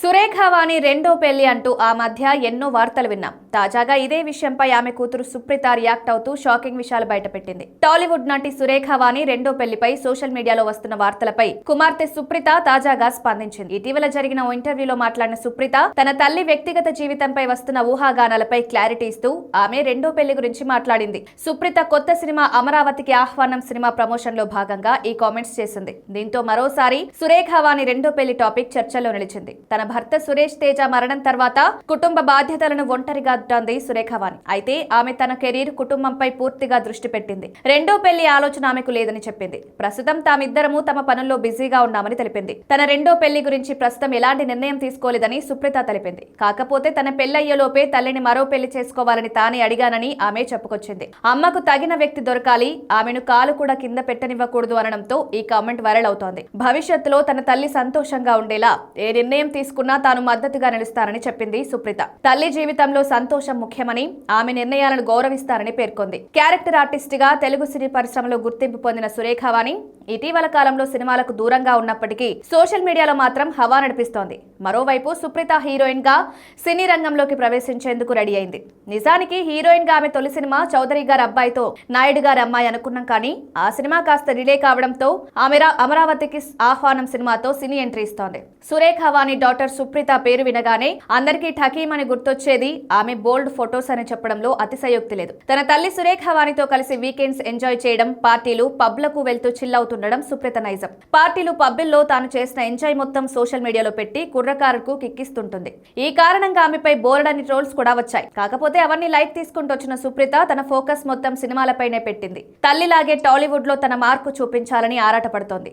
సురేఖావాణి రెండో పెళ్ళి అంటూ ఆ మధ్య ఎన్నో వార్తలు విన్నాం. తాజాగా ఇదే విషయంపై ఆమె కూతురు సుప్రీత రియాక్ట్ అవుతూ షాకింగ్ విషయాలు బయటపెట్టింది. టాలీవుడ్ నటి సురేఖావాణి రెండో పెళ్ళిపై సోషల్ మీడియాలో వస్తున్న వార్తలపై కుమార్తె సుప్రీత తాజాగా స్పందించింది. ఇటీవల జరిగిన ఓ ఇంటర్వ్యూలో మాట్లాడిన సుప్రీత తన తల్లి వ్యక్తిగత జీవితంపై వస్తున్న ఊహాగానాలపై క్లారిటీ ఇస్తూ ఆమె రెండో పెళ్ళి గురించి మాట్లాడింది. సుప్రీత కొత్త సినిమా అమరావతికి ఆహ్వానం సినిమా ప్రమోషన్లో భాగంగా ఈ కామెంట్స్ చేసింది. దీంతో మరోసారి సురేఖావాణి రెండో పెళ్ళి టాపిక్ చర్చలో నిలిచింది. తన భర్త సురేష్ తేజ మరణం తర్వాత కుటుంబ బాధ్యతలను ఒంటరిగా ఉంటుంది సురేఖవాణి అయితే ఆమె తన కెరీర్ కుటుంబంపై పూర్తిగా దృష్టి పెట్టింది. రెండో పెళ్ళి ఆలోచన ఆమెకు లేదని చెప్పింది. ప్రస్తుతం తామిద్దరము తమ పనుల్లో బిజీగా ఉన్నామని తెలిపింది. తన రెండో పెళ్ళి గురించి ప్రస్తుతం ఎలాంటి నిర్ణయం తీసుకోలేదని సుప్రీత తెలిపింది. కాకపోతే తన పెళ్ళయ్యేలోపే తల్లిని మరో పెళ్ళి చేసుకోవాలని తానే అడిగానని ఆమె చెప్పుకొచ్చింది. అమ్మకు తగిన వ్యక్తి దొరకాలి ఆమెను కాలు కూడా కింద పెట్టనివ్వకూడదు అనడంతో ఈ కామెంట్ వైరల్ అవుతోంది. భవిష్యత్తులో తన తల్లి సంతోషంగా ఉండేలా ఏ నిర్ణయం తీసుకున్నా తాను మద్దతుగా నిలుస్తానని చెప్పింది సుప్రీత. తల్లి జీవితంలో సంతోషం ముఖ్యమని ఆమె నిర్ణయాలను గౌరవిస్తారని పేర్కొంది. క్యారెక్టర్ ఆర్టిస్ట్గా తెలుగు సినీ పరిశ్రమలో గుర్తింపు పొందిన సురేఖావాణి ఇటీవల కాలంలో సినిమాలకు దూరంగా ఉన్నప్పటికీ సోషల్ మీడియాలో మాత్రం హవా నడిపిస్తోంది. మరోవైపు సుప్రీత హీరోయిన్గా సినీ రంగంలోకి ప్రవేశించేందుకు రెడీ అయింది. నిజానికి హీరోయిన్గా ఆమె తొలి సినిమా చౌదరి గారి అబ్బాయితో నాయుడు గారి అమ్మాయి అనుకున్నాం కానీ ఆ సినిమా కాస్త రిలే కావడంతో ఆమె అమరావతికి ఆహ్వానం సినిమాతో సినీ ఎంట్రీ ఇస్తోంది. సురేఖ హవానీ డాటర్ సుప్రీత పేరు వినగానే అందరికీ ఠకీమ్ అని గుర్తొచ్చేది ఆమె బోల్డ్ ఫొటోస్ అని చెప్పడంలో అతిశయోక్తి లేదు. తన తల్లి సురేఖ వాణితో కలిసి వీకెండ్స్ ఎంజాయ్ చేయడం పార్టీలు పబ్లకు వెళ్తూ చిల్ అవుతుండడం సుప్రీత నైజం పార్టీలు పబ్బిల్లో తాను చేసిన ఎంజాయ్ మొత్తం సోషల్ మీడియాలో పెట్టి కుర్రకారుకు కిక్కిస్తుంటుంది. ఈ కారణంగా ఆమెపై బోర్డని ట్రోల్స్ కూడా వచ్చాయి. కాకపోతే అవన్నీ లైట్ తీసుకుంటూ వచ్చిన సుప్రీత తన ఫోకస్ మొత్తం సినిమాలపైనే పెట్టింది. తల్లిలాగే టాలీవుడ్లో తన మార్కు చూపించాలని ఆరాటపడుతోంది.